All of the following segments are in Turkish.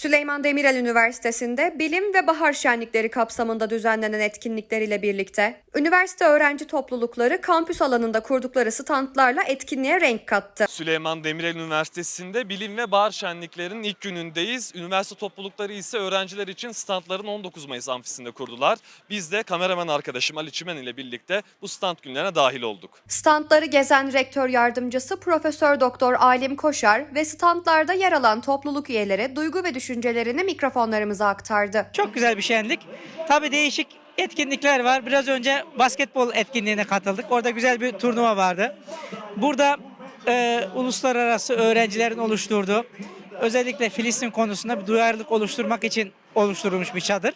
Süleyman Demirel Üniversitesi'nde bilim ve bahar şenlikleri kapsamında düzenlenen etkinlikleriyle birlikte üniversite öğrenci toplulukları kampüs alanında kurdukları standlarla etkinliğe renk kattı. Süleyman Demirel Üniversitesi'nde bilim ve bahar şenliklerinin ilk günündeyiz. Üniversite toplulukları ise öğrenciler için standlarını 19 Mayıs amfisinde kurdular. Biz de kameraman arkadaşım Ali Çimen ile birlikte bu stand günlerine dahil olduk. Standları gezen rektör yardımcısı Profesör Doktor Alim Koşar ve standlarda yer alan topluluk üyeleri duygu ve düşüncelerini mikrofonlarımıza aktardı. Çok güzel bir şenlik. Tabii değişik etkinlikler var. Biraz önce basketbol etkinliğine katıldık. Orada güzel bir turnuva vardı. Burada e, uluslararası öğrencilerin oluşturduğu özellikle Filistin konusunda bir duyarlılık oluşturmak için oluşturulmuş bir çadır.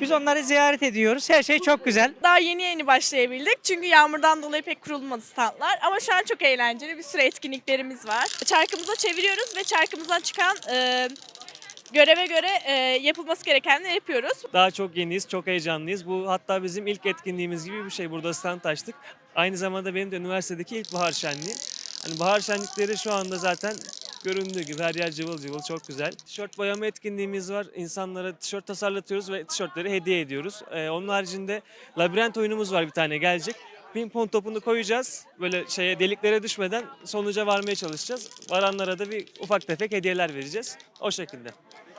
Biz onları ziyaret ediyoruz. Her şey çok güzel. Daha yeni yeni başlayabildik. Çünkü yağmurdan dolayı pek kurulmadı standlar. Ama şu an çok eğlenceli. Bir sürü etkinliklerimiz var. Çarkımıza çeviriyoruz ve çarkımızdan çıkan e, göreve göre e, yapılması gerekenleri yapıyoruz. Daha çok yeniyiz, çok heyecanlıyız. Bu hatta bizim ilk etkinliğimiz gibi bir şey. Burada stand açtık. Aynı zamanda benim de üniversitedeki ilk bahar şenliğim. Hani bahar şenlikleri şu anda zaten göründüğü gibi her yer cıvıl cıvıl çok güzel. Tişört boyama etkinliğimiz var. İnsanlara tişört tasarlatıyoruz ve tişörtleri hediye ediyoruz. Ee, onun haricinde labirent oyunumuz var bir tane gelecek. Ping pong topunu koyacağız. Böyle şeye deliklere düşmeden sonuca varmaya çalışacağız. Varanlara da bir ufak tefek hediyeler vereceğiz. O şekilde.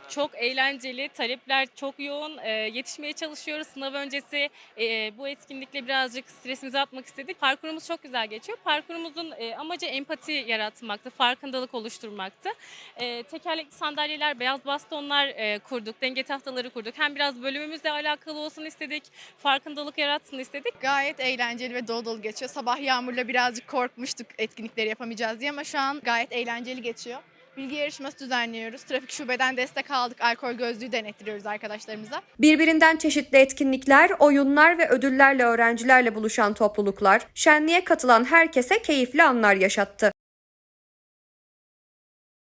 Çok eğlenceli, talepler çok yoğun. Ee, yetişmeye çalışıyoruz. Sınav öncesi e, bu etkinlikle birazcık stresimizi atmak istedik. Parkurumuz çok güzel geçiyor. Parkurumuzun e, amacı empati yaratmaktı, farkındalık oluşturmaktı. E, tekerlekli sandalyeler, beyaz bastonlar e, kurduk, denge tahtaları kurduk. Hem biraz bölümümüzle alakalı olsun istedik, farkındalık yaratsın istedik. Gayet eğlenceli ve dolu dolu geçiyor. Sabah Yağmur'la birazcık korkmuştuk etkinlikleri yapamayacağız diye ama şu an gayet eğlenceli geçiyor. Bilgi yarışması düzenliyoruz. Trafik şubeden destek aldık. Alkol gözlüğü denettiriyoruz arkadaşlarımıza. Birbirinden çeşitli etkinlikler, oyunlar ve ödüllerle öğrencilerle buluşan topluluklar, şenliğe katılan herkese keyifli anlar yaşattı.